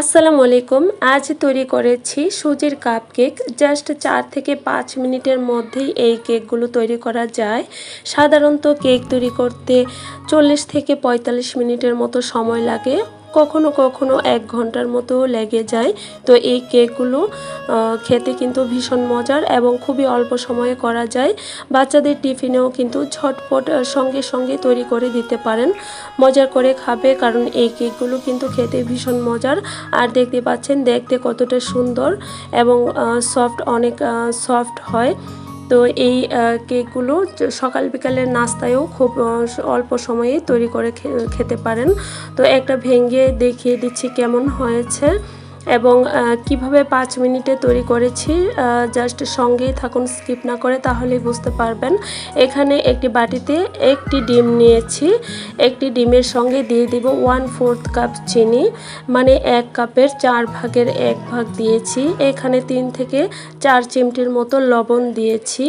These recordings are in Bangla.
আসসালামু আলাইকুম। আজ তৈরি করেছি সুজির কাপ কেক জাস্ট চার থেকে পাঁচ মিনিটের মধ্যেই এই কেকগুলো তৈরি করা যায়। সাধারণত কেক তৈরি করতে চল্লিশ থেকে পঁয়তাল্লিশ মিনিটের মতো সময় লাগে। কখনো কখনো এক ঘণ্টার মতো লেগে যায়। তো এই কেকগুলো খেতে কিন্তু ভীষণ মজার এবং খুবই অল্প সময়ে করা যায়। বাচ্চাদের টিফিনেও কিন্তু ঝটপট সঙ্গে সঙ্গে তৈরি করে দিতে পারেন। মজার করে খাবে কারণ এই কেকগুলো কিন্তু খেতে ভীষণ মজার। আর দেখতে পাচ্ছেন, দেখতে কতটা সুন্দর এবং সফট অনেক সফট হয়। তো এই কেকগুলো সকাল বিকালের নাস্তায়ও খুব অল্প সময়ে তৈরি করে খেতে পারেন। তো একটা ভেঙে দেখিয়ে দিচ্ছি কেমন হয়েছে। এবং কীভাবে পাঁচ মিনিটে তৈরি করেছি জাস্ট সঙ্গেই থাকুন, স্কিপ না করে তাহলেই বুঝতে পারবেন। এখানে একটি বাটিতে একটি ডিম নিয়েছি। একটি ডিমের সঙ্গে দিয়ে দিব ওয়ান ফোর্থ কাপ চিনি মানে এক কাপের চার ভাগের এক ভাগ দিয়েছি। এখানে তিন থেকে চার চিমটির মতো লবণ দিয়েছি।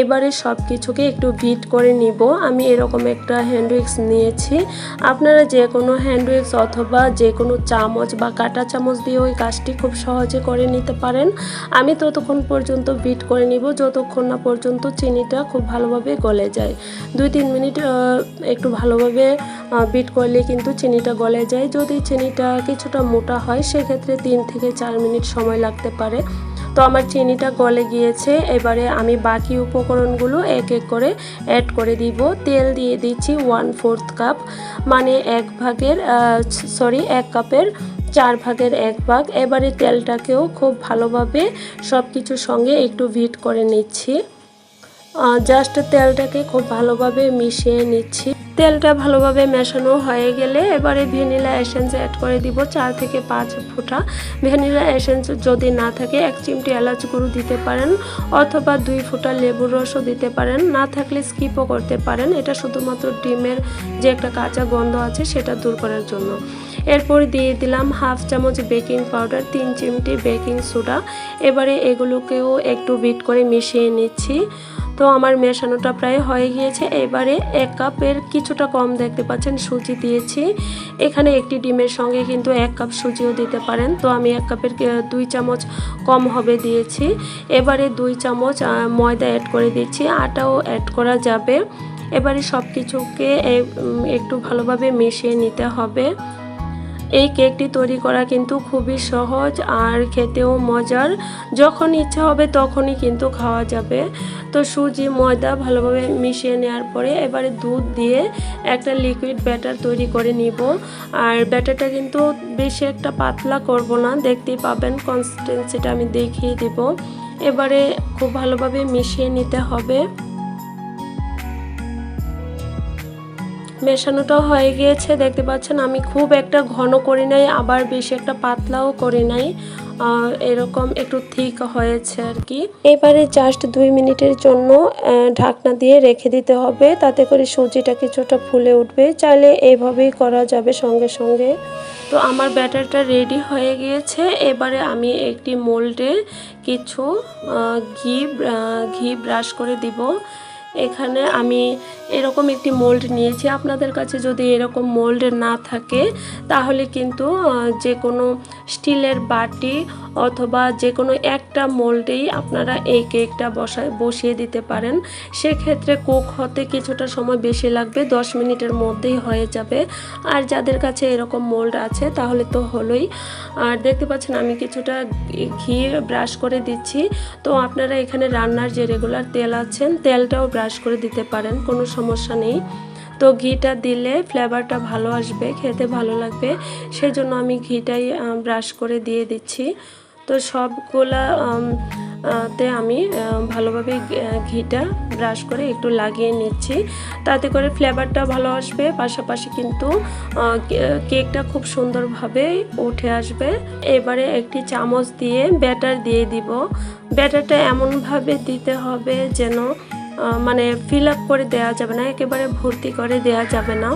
এবারে সব কিছুকে একটু ভিট করে নিব। আমি এরকম একটা হ্যান্ড উইক্স নিয়েছি। আপনারা যে কোনো হ্যান্ড উইক্স অথবা যে কোনো চামচ বা কাঁটা চামচ দিয়ে ওই কাজটি খুব সহজে করে নিতে পারেন। আমি ততক্ষণ পর্যন্ত বিট করে নিব, যতক্ষণ না পর্যন্ত চিনিটা খুব ভালোভাবে গলে যায়। দুই তিন মিনিট একটু ভালোভাবে বিট করলে কিন্তু চিনিটা গলে যায়। যদি চিনিটা কিছুটা মোটা হয়, সেক্ষেত্রে তিন থেকে চার মিনিট সময় লাগতে পারে। তো আমার চিনিটা গলে গিয়েছে, এবারে আমি বাকি উপকরণগুলো এক এক করে অ্যাড করে দিব। তেল দিয়ে দিচ্ছি ওয়ান ফোর্থ কাপ মানে এক ভাগের সরি এক কাপের চার ভাগের এক ভাগ। এবারে তেলটাকেও খুব ভালোভাবে সব কিছুর সঙ্গে একটু ভিট করে নিচ্ছি। জাস্ট তেলটাকে খুব ভালোভাবে মিশিয়ে নিচ্ছি। তেলটা ভালোভাবে মেশানো হয়ে গেলে এবারে ভ্যানিলা এসেন্স অ্যাড করে দিব চার থেকে পাঁচ ফোঁটা। ভ্যানিলা এসেন্স যদি না থাকে, এক চিমটি এলাচ গুঁড়ো দিতে পারেন অথবা দুই ফোঁটা লেবুর রসও দিতে পারেন। না থাকলে স্কিপও করতে পারেন। এটা শুধুমাত্র ডিমের যে একটা কাঁচা গন্ধ আছে, সেটা দূর করার জন্য। এরপর দিয়ে দিলাম হাফ চামচ বেকিং পাউডার, তিন চিমটি বেকিং সোডা। এবারে এগুলোকেও একটু বিট করে মিশিয়ে নিচ্ছি। তো আমার মেশানোটা প্রায় হয়ে গিয়েছে। এবারে এক কাপের কিছুটা কম দেখতে পাচ্ছেন, সুজি দিয়েছি। এখানে একটি ডিমের সঙ্গে কিন্তু এক কাপ সুজিও দিতে পারেন। তো আমি এক কাপের দুই চামচ কম হবে দিয়েছি। এবারে দুই চামচ ময়দা অ্যাড করে দিচ্ছি। আটাও অ্যাড করা যাবে। এবারে সব কিছুকে একটু ভালোভাবে মিশিয়ে নিতে হবে। এই কেকটি তৈরি করা কিন্তু খুবই সহজ আর খেতেও মজার। যখন ইচ্ছা হবে তখনই কিন্তু খাওয়া যাবে। তো সুজি, ময়দা ভালোভাবে মিশিয়ে নেওয়ার পরে এবারে দুধ দিয়ে একটা লিকুইড ব্যাটার তৈরি করে নিব। আর ব্যাটারটা কিন্তু বেশি একটা পাতলা করব না, দেখতেই পাবেন কনসিস্টেন্সিটা আমি দেখিয়ে দিব। এবারে খুব ভালোভাবে মিশিয়ে নিতে হবে। মেশানোটা হয়ে গিয়েছে, দেখতে পাচ্ছেন আমি খুব একটা ঘন করি নাই, আবার বেশি একটা পাতলাও করি নাই এরকম একটু থিক হয়েছে আর কি। এবারে জাস্ট দুই মিনিটের জন্য ঢাকনা দিয়ে রেখে দিতে হবে, তাতে করে সুজিটা কিছুটা ফুলে উঠবে, চাইলে এইভাবেই করা যাবে সঙ্গে সঙ্গে। তো আমার ব্যাটারটা রেডি হয়ে গিয়েছে, এবারে আমি একটি মোল্ডে কিছু ঘি ঘি ব্রাশ করে দিব। এখানে আমি এরকম একটি মোল্ড নিয়েছি। আপনাদের কাছে যদি এরকম মোল্ড না থাকে, তাহলে কিন্তু যে কোনো স্টিলের বাটি অথবা যে কোনো একটা মোল্ডেই আপনারা এই কেকটা বসায়, বসিয়ে দিতে পারেন। সেক্ষেত্রে কোক হতে কিছুটা সময় বেশি লাগবে, দশ মিনিটের মধ্যেই হয়ে যাবে। আর যাদের কাছে এরকম মোল্ড আছে, তাহলে তো হলোই। আর দেখতে পাচ্ছেন, আমি কিছুটা ঘি ব্রাশ করে দিচ্ছি। তো আপনারা এখানে রান্নার যে রেগুলার তেল আছেন, তেলটাও ব্রাশ করে দিতে পারেন, কোনো সমস্যা নেই। তো ঘিটা দিলে ফ্লেভারটা ভালো আসবে, খেতে ভালো লাগবে। সেজন্য আমি ঘিটাই ব্রাশ করে দিয়ে দিচ্ছি। তো সবগুলা তে আমি ভালোভাবে ঘিটা ব্রাশ করে একটু লাগিয়ে নিচ্ছি। তাতে করে ফ্লেভারটা ভালো আসবে, পাশাপাশি কিন্তু কেকটা খুব সুন্দরভাবে উঠে আসবে। এবারে একটি চামচ দিয়ে ব্যাটার দিয়ে দিব। ব্যাটারটা এমনভাবে দিতে হবে যেন মানে ফিল আপ করে দেওয়া যাবে না, একেবারে ভর্তি করে দেওয়া যাবে না।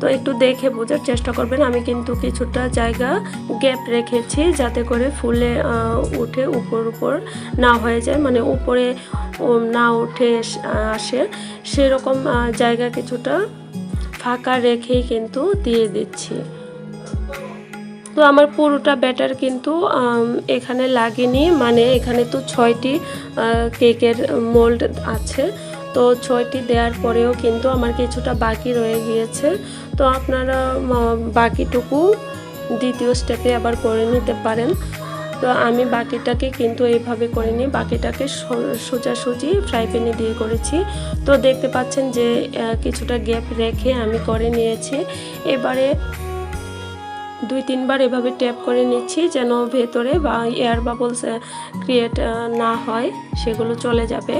তো একটু দেখে বোঝার চেষ্টা করবেন, আমি কিন্তু কিছুটা জায়গা গ্যাপ রেখেছি যাতে করে ফুলে উঠে উপর উপর না হয়ে যায় মানে উপরে না উঠে আসে। সেরকম জায়গা কিছুটা ফাঁকা রেখেই কিন্তু দিয়ে দিচ্ছি। তো আমার পুরোটা ব্যাটার কিন্তু এখানে লাগেনি। মানে এখানে তো ছয়টি কেকের মোল্ড আছে। তো ছয়টি দেওয়ার পরেও কিন্তু আমার কিছুটা বাকি রয়ে গিয়েছে। তো আপনারা বাকিটুকু দ্বিতীয় স্টেপে আবার করে নিতে পারেন। তো আমি বাকিটাকে কিন্তু এইভাবে করিনি। বাকিটাকে সো- সোজাসুজি ফ্রাই প্যানে দিয়ে করেছি। তো দেখতে পাচ্ছেন যে কিছুটা গ্যাপ রেখে আমি করে নিয়েছি। এবারে দুই তিনবার এভাবে ট্যাপ করে নিচ্ছি যেন ভেতরে বা এয়ার বাবলস ক্রিয়েট না হয়, সেগুলো চলে যাবে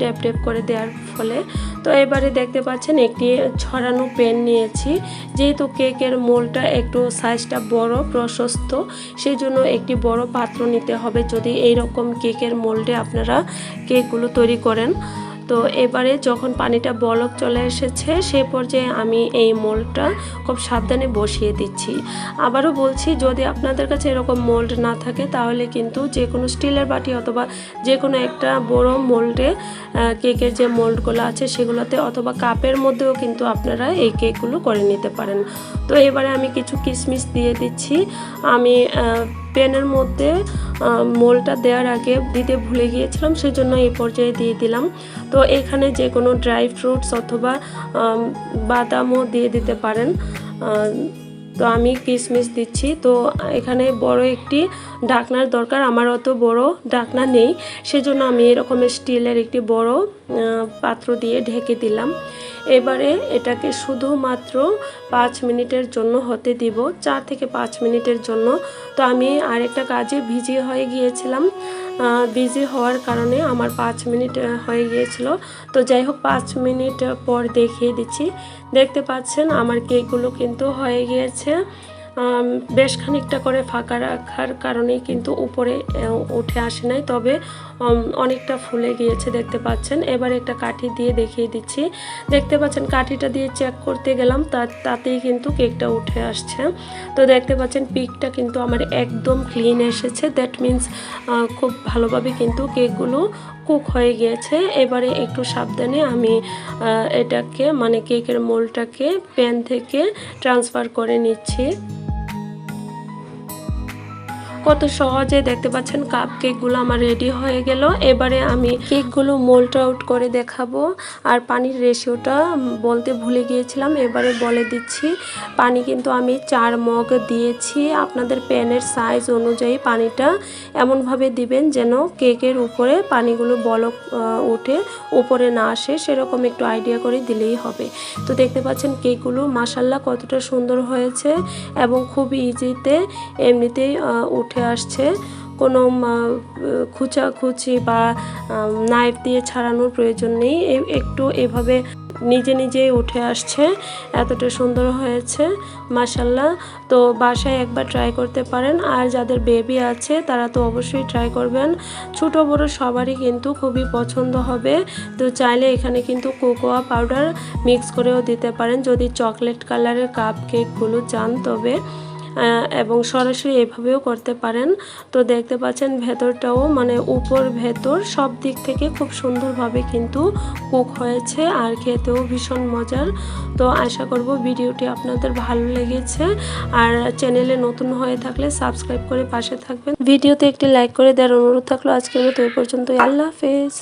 ড্যাপ ড্যাপ করে দেওয়ার ফলে। তো এবারে দেখতে পাচ্ছেন একটি ছড়ানো পেন নিয়েছি। যেহেতু কেকের মোলটা একটু সাইজটা বড়, প্রশস্ত সেই জন্য একটি বড় পাত্র নিতে হবে যদি এই রকম কেকের মোল্ডে আপনারা কেকগুলো তৈরি করেন। তো এবারে যখন পানিটা বলক চলে এসেছে, সে পর্যায়ে আমি এই মোল্ডটা খুব সাবধানে বসিয়ে দিচ্ছি। আবারও বলছি, যদি আপনাদের কাছে এরকম মোল্ড না থাকে, তাহলে কিন্তু যে কোনো স্টিলের বাটি অথবা যে কোনো একটা বড় মোল্ডে কেকের যে মোল্ডগুলো আছে সেগুলোতে অথবা কাপের মধ্যেও কিন্তু আপনারা এই কেকগুলো করে নিতে পারেন। তো এবারে আমি কিছু কিশমিশ দিয়ে দিচ্ছি। আমি প্যানের মধ্যে মোলটা দেওয়ার আগে দিতে ভুলে গিয়েছিলাম, সেজন্য এই পর্যায়ে দিয়ে দিলাম। তো এখানে যে কোনো ড্রাই ফ্রুটস অথবা বাদামও দিয়ে দিতে পারেন। তো আমি কিশমিশ দিচ্ছি। তো এখানে বড় একটি ডাকনার দরকার। আমার অত বড় ডাকনা নেই। সেজন্য আমি এরকম স্টিলের একটি বড় পাত্র দিয়ে ঢেকে দিলাম। এবারে এটাকে শুধুমাত্র পাঁচ মিনিটের জন্য হতে দিব। চার থেকে পাঁচ মিনিটের জন্য। তো আমি আরেকটা কাজে ভিজি হয়ে গিয়েছিলাম। বিজি হওয়ার কারণে আমার পাঁচ মিনিট হয়ে গিয়েছিল। তো যাই হোক, পাঁচ মিনিট পর দেখিয়ে দিচ্ছি। দেখতে পাচ্ছেন, আমার কেকগুলো কিন্তু হয়ে গিয়েছে। বেশ খানিকটা করে ফাঁকা রাখার কারণে কিন্তু উপরে উঠে আসে নাই। তবে অনেকটা ফুলে গিয়েছে দেখতে পাচ্ছেন। এবার একটা কাঠি দিয়ে দেখিয়ে দিচ্ছি। দেখতে পাচ্ছেন, কাঠিটা দিয়ে চেক করতে গেলাম তাতেই কিন্তু কেকটা উঠে আসছে। তো দেখতে পাচ্ছেন, পিকটা কিন্তু আমার একদম ক্লিন এসেছে। দ্যাট মিন্স খুব ভালোভাবে কিন্তু কেকগুলো কুক হয়ে গিয়েছে। এবারে একটু সাবধানে আমি এটাকে মানে কেকের মোলটাকে প্যান থেকে ট্রান্সফার করে নিচ্ছি। কত সহজে দেখতে পাচ্ছেন কাপ কেকগুলো আমার রেডি হয়ে গেল। এবারে আমি কেকগুলো মোল্ট আউট করে দেখাবো। আর পানির রেশিওটা বলতে ভুলে গিয়েছিলাম এবারে বলে দিচ্ছি পানি কিন্তু আমি চার মগ দিয়েছি। আপনাদের প্যানের সাইজ অনুযায়ী পানিটা এমনভাবে দিবেন যেন কেকের উপরে পানিগুলো বলক উঠে উপরে না আসে সেরকম একটু আইডিয়া করে দিলেই হবে। তো দেখতে পাচ্ছেন কেকগুলো মাসাল্লা কতটা সুন্দর হয়েছে এবং খুব ইজিতে এমনিতেই আহ, উঠে আসছে। কোনো খুচাখুচি বা নাইফ দিয়ে ছাড়ানোর প্রয়োজন নেই। একটু এভাবে নিজে নিজেই উঠে আসছে। এতটা সুন্দর হয়েছে মাসাল্লাহ তো বাসায় একবার ট্রাই করতে পারেন। আর যাদের বেবি আছে, তারা তো অবশ্যই ট্রাই করবেন। ছোট, বড় সবারই কিন্তু খুবই পছন্দ হবে। তো চাইলে এখানে কিন্তু কোকোয়া পাউডার মিক্স করেও দিতে পারেন। যদি চকলেট কালারের কাপ কেকগুলো চান তবে। এবং সরাসরি এভাবেও করতে পারেন। তো দেখতে পাচ্ছেন ভেতরটাও মানে উপর ভেতর সব দিক থেকে খুব সুন্দরভাবে কিন্তু কুক হয়েছে আর খেতেও ভীষণ মজার। তো আশা করব ভিডিওটি আপনাদের ভালো লেগেছে আর চ্যানেলে নতুন হয়ে থাকলে সাবস্ক্রাইব করে পাশে থাকবেন। ভিডিওতে একটি লাইক করে দেওয়ার অনুরোধ থাকল। আজকের মতো এই পর্যন্তই। আল্লাহ হাফেজ।